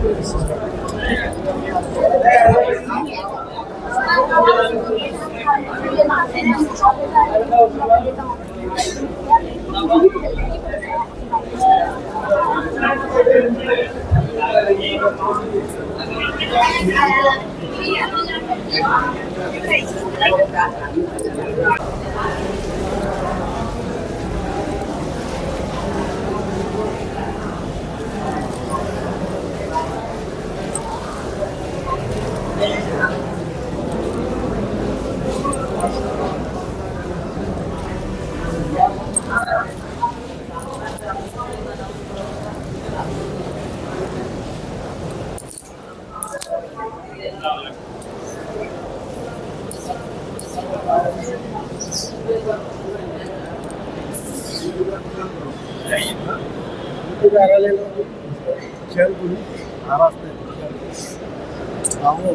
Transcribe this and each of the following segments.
Спасибо. కార్యాలయంలో చేరుకుని ఆ రాష్ట్ర అవును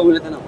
এই যে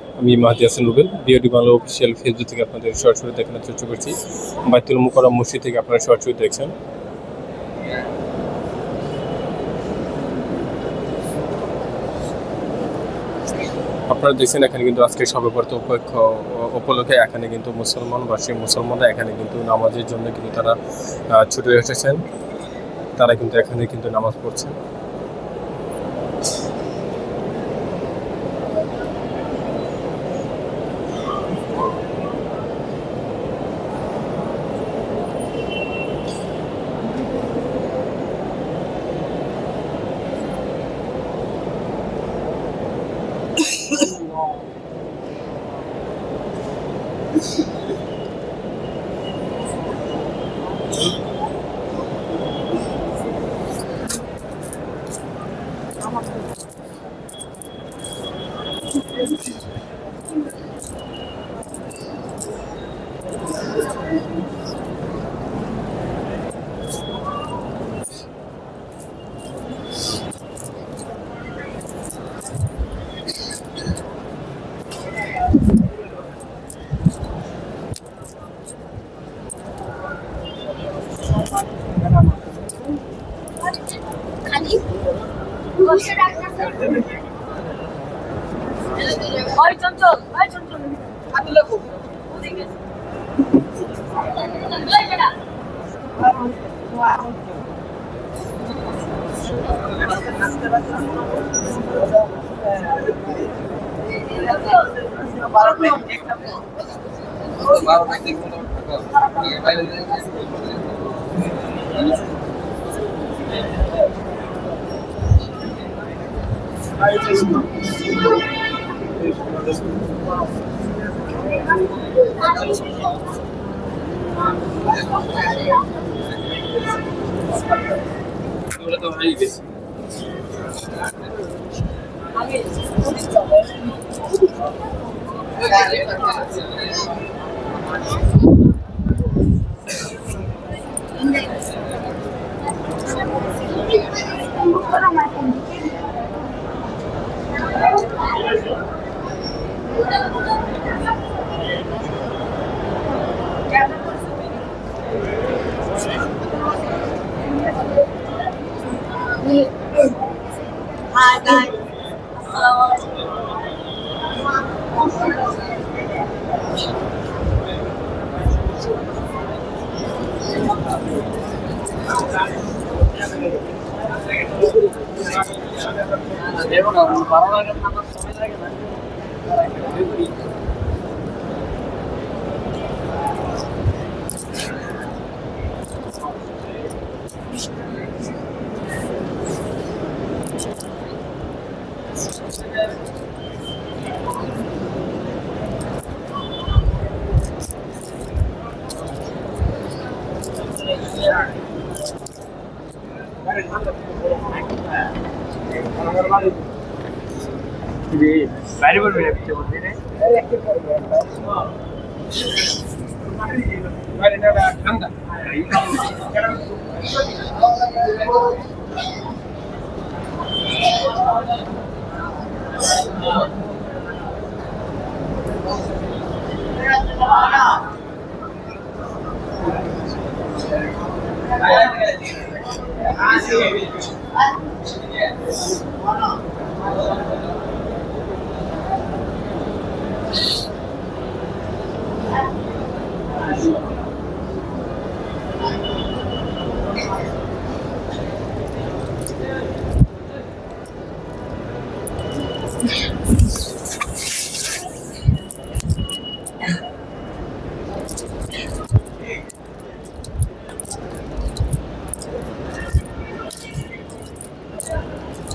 আমি Mahadi Hasan Rubel BOD Bangla official Facebook থেকে আপনাদের সরাসরি দেখানোর চেষ্টা করছি। বাইতুল মুকরম মসজিদ থেকে আপনারা সরাসরি দেখছেন। আপনারা দেখছেন এখানে কিন্তু আজকে সর্বপ্রথম উপলক্ষ উপলক্ষে এখানে কিন্তু মুসলমান বা সেই মুসলমানরা এখানে কিন্তু নামাজের জন্য কিন্তু তারা ছুটে এসেছেন। তারা কিন্তু এখানে কিন্তু নামাজ পড়ছেন। বারো টাকা Thank you. out.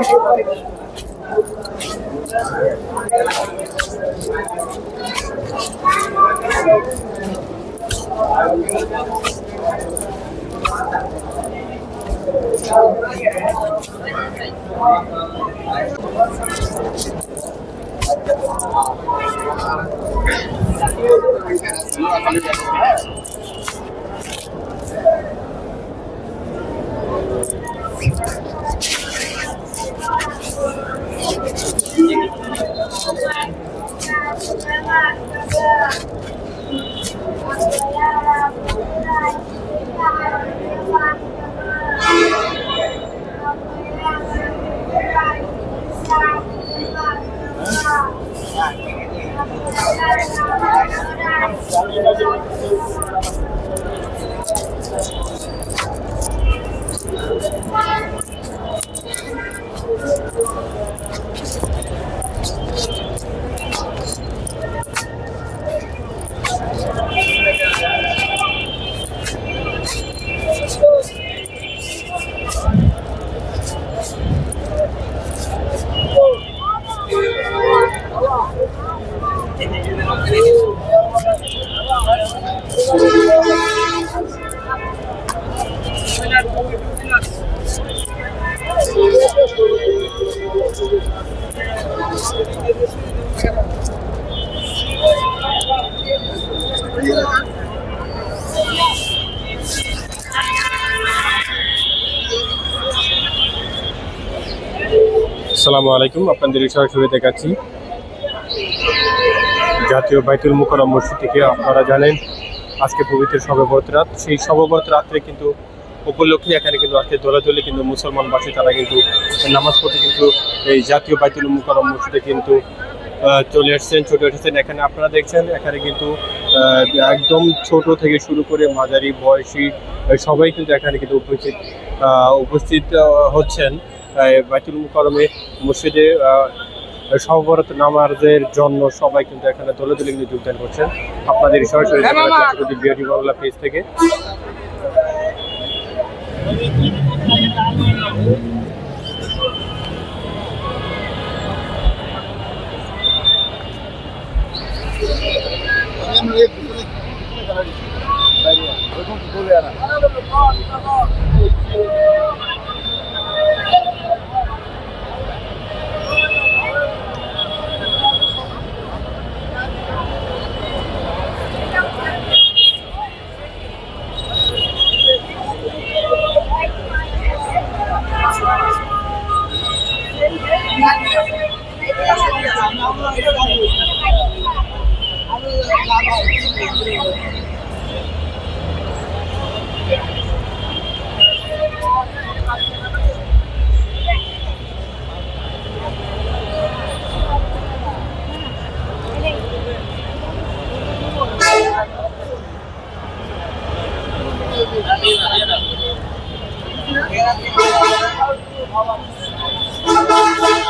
Thank 出门啦帅哥 আসসালামু আলাইকুম আপনাদের সরাসরি দেখাচ্ছি। জাতীয় বাইতুল মুকরম মসজিদ থেকে আপনারা জানেন, আজকে পবিত্র সবেবরত রাত। সেই সবেবরত রাত্রে কিন্তু উপলক্ষে এখানে কিন্তু আজকে দোলাদলি কিন্তু মুসলমানবাসী, তারা কিন্তু নামাজ পড়তে কিন্তু এই জাতীয় বাইতুল মুকরম মসজিদে কিন্তু চলে এসেছেন, ছোটো এসেছেন। এখানে আপনারা দেখছেন, এখানে কিন্তু একদম ছোট থেকে শুরু করে মাঝারি, বয়সী সবাই কিন্তু এখানে কিন্তু উপস্থিত উপস্থিত হচ্ছেন বাইতুল মুকরমে মসজিদে আহ, সহবরত নামাজের জন্য সবাই কিন্তু এখানে দলে দলে কিন্তু যোগদান করছেন। আপনাদের সরাসরি বিআরটি বাংলা পেজ থেকে। কি বুঝে আসছেন ভাই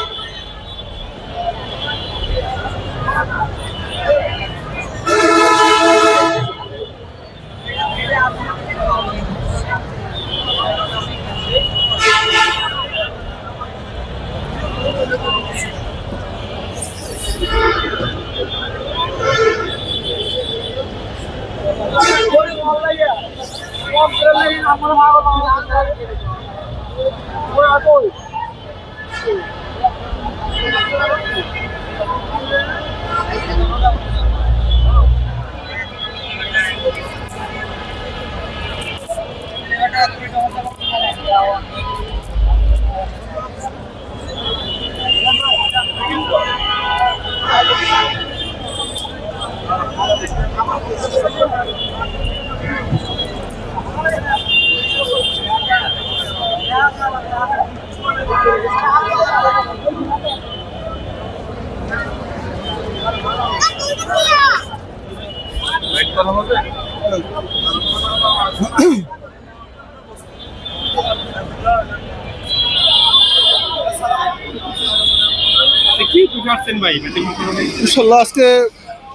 মুকরমে ইনশাল্লাহ আজকে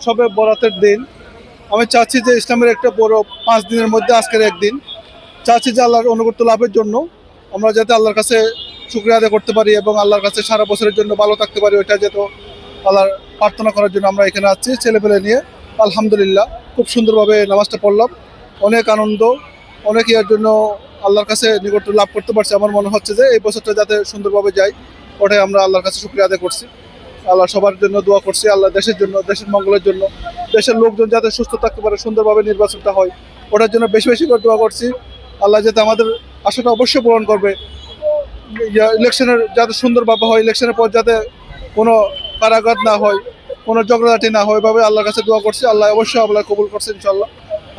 সবে বরাতের দিন। আমি চাচ্ছি যে ইসলামের একটা বড় পাঁচ দিনের মধ্যে আজকের একদিন। চাচ্ছি যে আল্লাহর অনুগত্য লাভের জন্য আমরা যাতে আল্লাহর কাছে শুক্রিয়া আদায় করতে পারি এবং আল্লাহর কাছে সারা বছরের জন্য ভালো থাকতে পারি, ওইটা যেহেতু আল্লাহর প্রার্থনা করার জন্য আমরা এখানে আছি, ছেলেপেলে নিয়ে। আলহামদুলিল্লাহ, খুব সুন্দরভাবে নামাজটা পড়লাম। অনেক আনন্দ, অনেক ইয়ার জন্য আল্লাহর কাছে নিকট লাভ করতে পারছি। আমার মনে হচ্ছে যে এই বছরটা যাতে সুন্দরভাবে যায়, ওটাই আমরা আল্লাহর কাছে শুক্রিয়া আদায় করছি। আল্লাহ সবার জন্য দোয়া করছি আল্লাহ দেশের জন্য দেশের মঙ্গলের জন্য দেশের লোকজন যাতে সুস্থ থাকতে পারে সুন্দরভাবে নির্বাচনটা হয় ওটার জন্য বেশি বেশি করে দোয়া করছি। আল্লাহ যাতে আমাদের আশাটা অবশ্যই পূরণ করবে। ইলেকশনের যাতে সুন্দরভাবে হয় ইলেকশনের পর যাতে কোনো কারাঘাত না হয় কোনো ঝগড়াঝাটি না হয় এভাবে আল্লাহর কাছে দোয়া করছি। আল্লাহ অবশ্যই আল্লাহ কবুল করছে ইনশাল্লাহ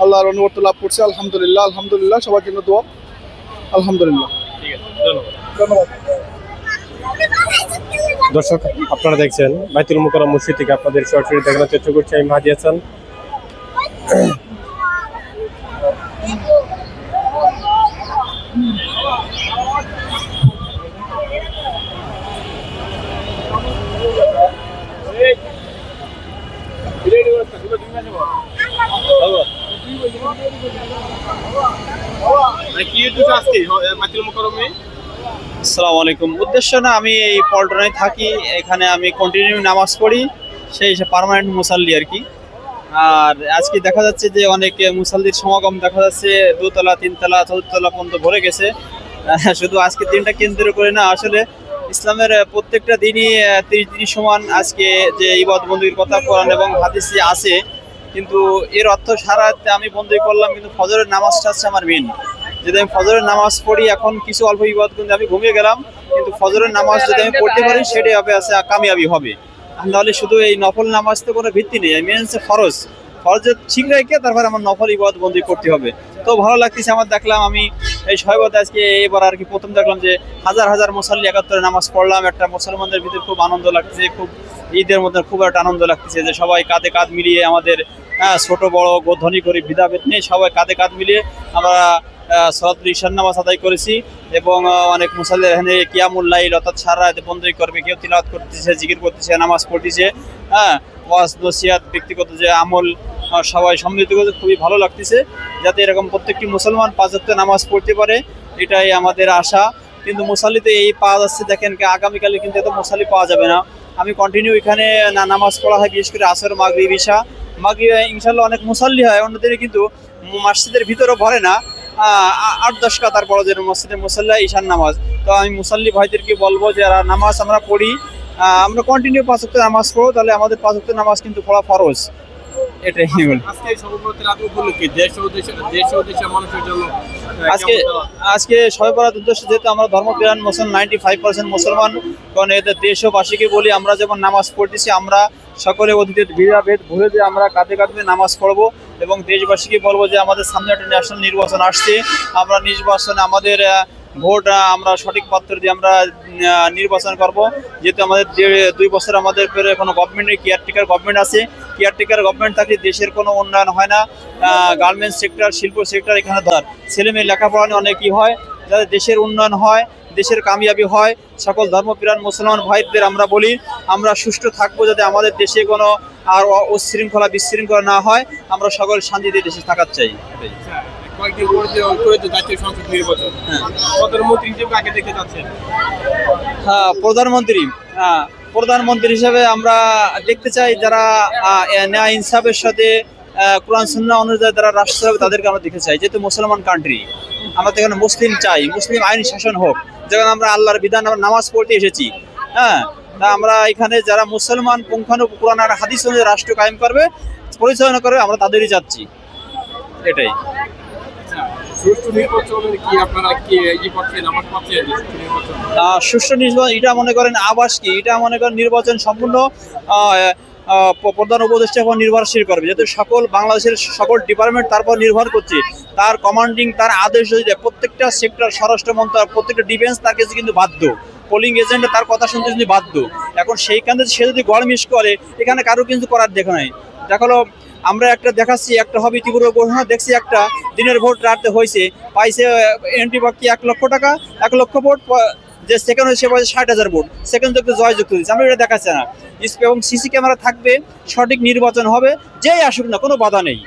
আল্লাহর অনুবর্ত লাভ করছি আলহামদুলিল্লাহ আলহামদুলিল্লাহ সবার জন্য দোয়া। আলহামদুলিল্লাহ। ঠিক আছে ধন্যবাদ। ধন্যবাদ। দর্শক, আপনারা দেখছেন বাইতুল মুকরম মসজিদ থেকে আপনাদের সরাসরি দেখানোর চেষ্টা করছি আমি মাহাদি হাসান। কি আজকে বাইতুল মুকরমে আসসালামু আলাইকুম। উদ্দেশ্য না, আমি এই পল্টনায় থাকি, এখানে আমি কন্টিনিউ নামাজ পড়ি, সেই পার্মানেন্ট মুসাল্লি আর কি। আর আজকে দেখা যাচ্ছে যে অনেক মুসাল্লির সমাগম দেখা যাচ্ছে, দুতলা, তিনতলা চতুর্থতলা পর্যন্ত ভরে গেছে। শুধু আজকের দিনটা কেন্দ্র করে না, আসলে ইসলামের প্রত্যেকটা দিনই তিরিশ দিনই সমান আজকে যে ইবাদ বন্দির কথা, কোরআন এবং হাদিসে আছে, কিন্তু এর অর্থ সারা আমি বন্দি করলাম, কিন্তু ফজরের নামাজটা হচ্ছে আমার মেন যদি আমি ফজরের নামাজ পড়ি এখন কিছু অল্প বিপদ কিন্তু আমি ঘুমিয়ে গেলাম কিন্তু ফজরের নামাজ যদি আমি পড়তে পারি সেটাই হবে আছে কামিয়াবি হবে। নাহলে শুধু এই নফল নামাজ তো কোনো ভিত্তি নেই আমি হচ্ছে ফরজ। ফরজ ঠিক রেখে তারপর আমার নফল ইবাদ বন্দি করতে হবে। তো ভালো লাগতেছে আমার দেখলাম আমি এই শয়বতে আজকে এবার আর কি প্রথম দেখলাম যে হাজার হাজার মুসল্লি একাত্তরে নামাজ পড়লাম একটা মুসলমানদের ভিতরে খুব আনন্দ লাগতেছে খুব ঈদের মধ্যে খুব একটা আনন্দ লাগতেছে যে সবাই কাঁধে কাঁধ মিলিয়ে আমাদের হ্যাঁ, ছোটো বড়ো ধনী করে ভেদাভেদ নিয়ে সবাই কাঁধে কাঁধ মিলিয়ে আমরা সরাতুল ঈশান নামাজ আদায় করেছি এবং অনেক মুসল্লি এখানে কিয়ামুল্লাইল অর্থাৎ সারা রাত বন্ধই করবে। কেউ তিলাওয়াত করতেছে, জিকির করতেছে, নামাজ পড়তেছে হ্যাঁ? ওয়াজ নসিয়াত ব্যক্তিগত যে আমল সবাই সম্মিলিত করতে খুবই ভালো লাগতেছে। যাতে এরকম প্রত্যেকটি মুসলমান পাঁচ নামাজ পড়তে পারে, এটাই আমাদের আশা। কিন্তু মুসাল্লিতে এই পাওয়া যাচ্ছে, দেখেন কি, আগামীকালে কিন্তু এত মুসাল্লি পাওয়া যাবে না। আমি কন্টিনিউ এখানে, না- নামাজ পড়া হয়, বিশেষ করে আসর, মাগরিব, ইশা। মাগরিব ইনশাল্লাহ অনেক মুসাল্লি হয় অন্যদের কিন্তু মসজিদের ভিতরে ভরে না। আট দশ কাতার বড় যে মসজিদের মুসাল্লা ঈশান নামাজ। তো আমি মুসাল্লি ভাইদেরকে বলব যে যারা নামাজ আমরা পড়ি আমরা কন্টিনিউ পাঁচ ওয়াক্ত নামাজ পড়ো তাহলে আমাদের পাঁচ ওয়াক্ত নামাজ কিন্তু পড়া ফরজ। এটাই আজকে এই সর্বভারত উপলক্ষে দেশ ও দেশের দেশ ও দেশের মানুষের জন্য আজকে উদ্দেশ্যে যেহেতু আমরা ধর্মপ্রাণ মুসলমান নাইনটি ফাইভ পার্সেন্ট মুসলমান কারণ এদের দেশবাসীকে বলি আমরা যেমন নামাজ পড়তেছি আমরা সকলে অতীতের ভেদাভেদ ভুলে যে আমরা কাঁধে কাঁধে নামাজ পড়ব এবং দেশবাসীকে বলব যে আমাদের সামনে একটা ন্যাশনাল নির্বাচন আসছে। আমরা নির্বাচনে আমাদের ভোট আমরা সঠিক পাত্র দিয়ে আমরা নির্বাচন করব। যেহেতু আমাদের দুই বছর আমাদের কোনো গভর্নমেন্টের কেয়ারটেকার গভর্নমেন্ট আছে। কেয়ারটেকার গভর্নমেন্ট থাকলে দেশের কোনো উন্নয়ন হয় না। গার্মেন্টস সেক্টর শিল্প সেক্টর এখানে ধর ছেলে মেয়ে লেখাপড়া নিয়ে অনেকই হয়। যাতে দেশের উন্নয়ন হয়, দেশের কামিয়াবি হয়, সকল ধর্মপ্রাণ মুসলমান ভাইদের আমরা বলি, আমরা সুষ্ঠু থাকব যাতে আমাদের দেশে কোনো আর উচ্ছৃঙ্খলা বিশৃঙ্খলা না হয় আমরা সকল শান্তিতে দেশে থাকার চাই। আচ্ছা, কয়েকদিন পরে যে জাতীয় সংসদ নির্বাচন হ্যাঁ। প্রধানমন্ত্রী হিসেবে কাকে দেখতে চাচ্ছেন হ্যাঁ প্রধানমন্ত্রী হ্যাঁ প্রধানমন্ত্রী হিসেবে আমরা দেখতে চাই যারা ন্যায় ইনসাফের সাথে কোরআন সুন্নাহ অনুযায়ী যারা রাষ্ট্র চালাবে তাদেরকে আমরা দেখতে চাই যেহেতু মুসলমান কান্ট্রি আমরা তো এখানে মুসলিম চাই মুসলিম আইন শাসন হোক যখন আমরা আল্লাহর বিধান আমরা নামাজ পড়তে এসেছি হ্যাঁ তা আমরা এখানে যারা মুসলমান পুঙ্খানু কোরআন আর হাদিস অনুযায়ী রাষ্ট্র কায়েম করবে পরিচালনা করবে আমরা তাদেরই চাচ্ছি এটাই। সুষ্ঠু নির্বাচন এটা মনে করেন আবাস কি? এটা মনে করেন নির্বাচন সম্পূর্ণ প্রধান উপদেষ্টা উপর নির্ভরশীল করবে। যেহেতু সকল বাংলাদেশের সকল ডিপার্টমেন্ট তার উপর নির্ভর করছে। তার কমান্ডিং তার আদেশ যদি প্রত্যেকটা সেক্টর স্বরাষ্ট্র মন্ত্রণালয় প্রত্যেকটা ডিফেন্স তার কাছে কিন্তু বাধ্য। পোলিং এজেন্ট তার কথা শুনতে কিন্তু বাধ্য। এখন সেইখানে সে যদি গড় মিস করে, এখানে কারও কিন্তু করার দেখা নাই। দেখাল আমরা একটা দেখাচ্ছি, একটা হবে ত্রিপুরা ঘোষণা, দেখছি একটা দিনের ভোট রাতে হয়েছে, পাইছে এন্ট্রি বাকি এক লক্ষ টাকা? এক লক্ষ ভোট যে সেকেন্ড হয়েছে পাইছে ষাট হাজার ভোট। সেকেন্ড যুক্ত জয় যুক্ত দিচ্ছে আমরা এটা দেখাচ্ছে না। এবং সিসি ক্যামেরা থাকবে, সঠিক নির্বাচন হবে, যেই আসুক না, কোনো বাধা নেই।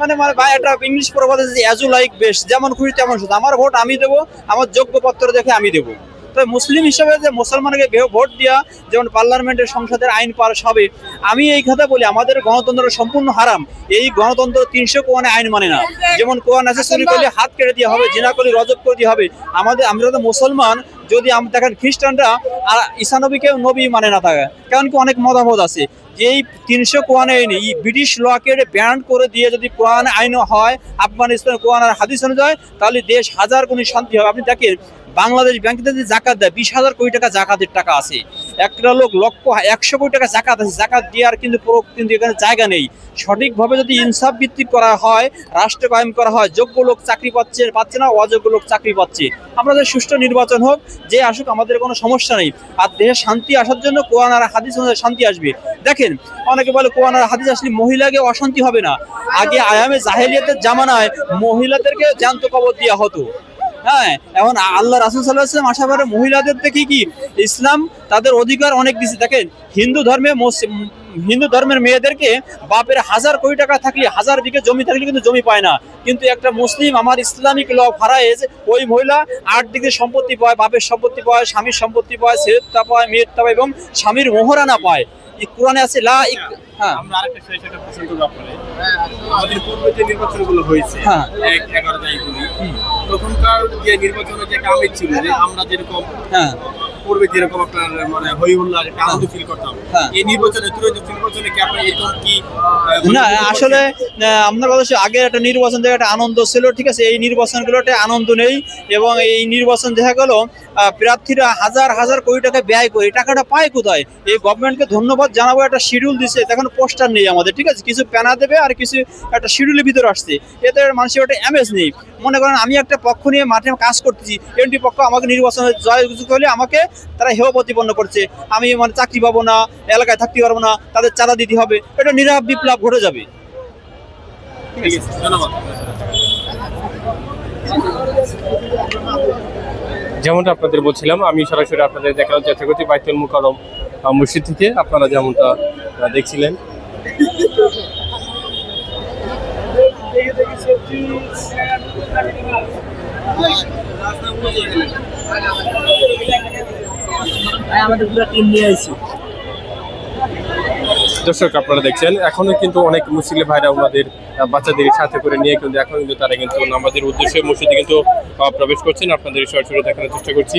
মানে মানে বা একটা ইংলিশ প্রবাদ আছে অ্যাজ ইউ লাইক বেস্ট যেমন খুশি তেমন শুধু। আমার ভোট আমি দেবো, আমার যোগ্যপত্র দেখে আমি দেবো। তো মুসলিম হিসেবে যে মুসলমানকে ভোট দেওয়া যেমন পার্লামেন্টের সংসদের আইন পাস হবে আমি এই কথা বলি, আমাদের গণতন্ত্র সম্পূর্ণ হারাম। এই গণতন্ত্র তিনশো কোয়ানে আইন মানে না। যেমন কোয়ান আছে চুরি করলে হাত কেটে দেওয়া হবে, জিনা করলে রজব করে দেওয়া হবে। আমাদের, আমরা তো মুসলমান, যদি দেখেন খ্রিস্টানরা আর ঈসানবীকে নবী মানে না থাকে। কারণ কি অনেক মতামত আছে। এই তিনশো কোয়ান আইন এই ব্রিটিশ লকে ব্যান করে দিয়ে যদি কোয়ান আইন হয় আফগানিস্তানের কোয়ান আর হাদিস অনুযায়ী, তাহলে দেশ হাজার কোনি শান্তি হবে। আপনি দেখেন, বাংলাদেশ ব্যাংকে যদি জাকাত দেয়, বিশ হাজার কোটি টাকা জাকাতের টাকা আছে। একটা লোক লক্ষ একশো কোটি টাকা জাকাত আছে। জাকাত দেওয়ার কিন্তু কিন্তু এখানে জায়গা নেই। সঠিকভাবে যদি ইনসাফ ভিত্তিক করা হয়, রাষ্ট্র কায়েম করা হয়, যোগ্য লোক চাকরি পাচ্ছে পাচ্ছে না, অযোগ্য লোক চাকরি পাচ্ছে। আমাদের সুষ্ঠু নির্বাচন হোক, যে আসুক, আমাদের কোনো সমস্যা নেই। আর দেহে শান্তি আসার জন্য কোরআন আর হাদিস অনুযায়ী শান্তি আসবে। দেখেন, অনেকে বলে কোরআন আর হাদিস আসলে মহিলাকে অশান্তি হবে না। আগে আয়ামে জাহেলিয়াতের জামানায় মহিলাদেরকে জ্যান্ত কবর দেওয়া হতো। হ্যাঁ এখন আল্লাহ রাসুল সাল্লাহাম আশা করে মহিলাদের দেখি কি ইসলাম তাদের অধিকার অনেক দিচ্ছে দেখেন, হিন্দু ধর্মে হিন্দু ধর্মের মেয়েদেরকে বাপের হাজার কোটি টাকা থাকলে, হাজার বিঘে জমি থাকলে কিন্তু জমি পায় না। কিন্তু একটা মুসলিম আমার ইসলামিক ল ফারায়েজ, ওই মহিলা আট দিকে সম্পত্তি পায়, বাপের সম্পত্তি পায়, স্বামীর সম্পত্তি পায় ছেলেরটা পায় মেয়েরটা পায় এবং স্বামীর মোহরানা পায়। কোরআনে আছে, লা আমরা আরেকটা সেই সেটা প্রশ্ন করব আপনারে আমাদের পূর্বে যে নির্বাচনগুলো হয়েছে হ্যাঁ। এক এগারো যাইগুলি তখনকার যে নির্বাচনের যে একটা আমেজ ছিল যে আমরা যেরকম হ্যাঁ। পূর্বে যেরকম আপনার মানে হই হুল্লার একটা আনন্দ ফিল করতাম। এই নির্বাচনে তুরন্ত নির্বাচনে কি আপনার এরকম কি না আসলে? আপনার কথা হচ্ছে আগে একটা নির্বাচন থেকে একটা আনন্দ ছিল ঠিক আছে? এই নির্বাচনগুলোতে আনন্দ নেই এবং এই নির্বাচন দেখা গেল প্রার্থীরা হাজার হাজার কোটি টাকা ব্যয় করে এই টাকাটা পায় কোথায়? এই গভর্নমেন্টকে ধন্যবাদ জানাব একটা শিডিউল দিছে। এখন পোস্টার নেই আমাদের ঠিক আছে? কিছু প্যানা দেবে আর কিছু একটা শিডিউলের ভিতরে আসছে। এতে মানুষের একটা এমএস নেই। মনে করেন আমি একটা পক্ষ নিয়ে মাঠে কাজ করতেছি এমপি পক্ষ আমাকে নির্বাচনে জয় হলে আমাকে তারা হেয় প্রতিপন্ন করছে। আমি মানে চাকরি পাবো না এলাকায় থাকতে পারব না তাদের চাঁদা দিতে হবে। এটা নিরাপ বিপ্লব ঘটে যাবে। যেমনটা আপনাদের বলছিলাম আমি সরাসরি আপনাদের দেখানোর চেষ্টা করছি বাইতুল মুকাররম। আহ, মসজিদ থেকে আপনারা যেমনটা দেখছিলেন। আমাদের পুরো টিম নিয়ে আইছি। দর্শক আপনারা দেখছেন এখনও কিন্তু অনেক মুসলিম ভাইরা ওনাদের বাচ্চাদের সাথে করে নিয়ে কিন্তু এখন কিন্তু তারা কিন্তু আমাদের উদ্দেশ্যে মসজিদে কিন্তু প্রবেশ করছেন। আপনাদের সরাসরি দেখানোর চেষ্টা করছি।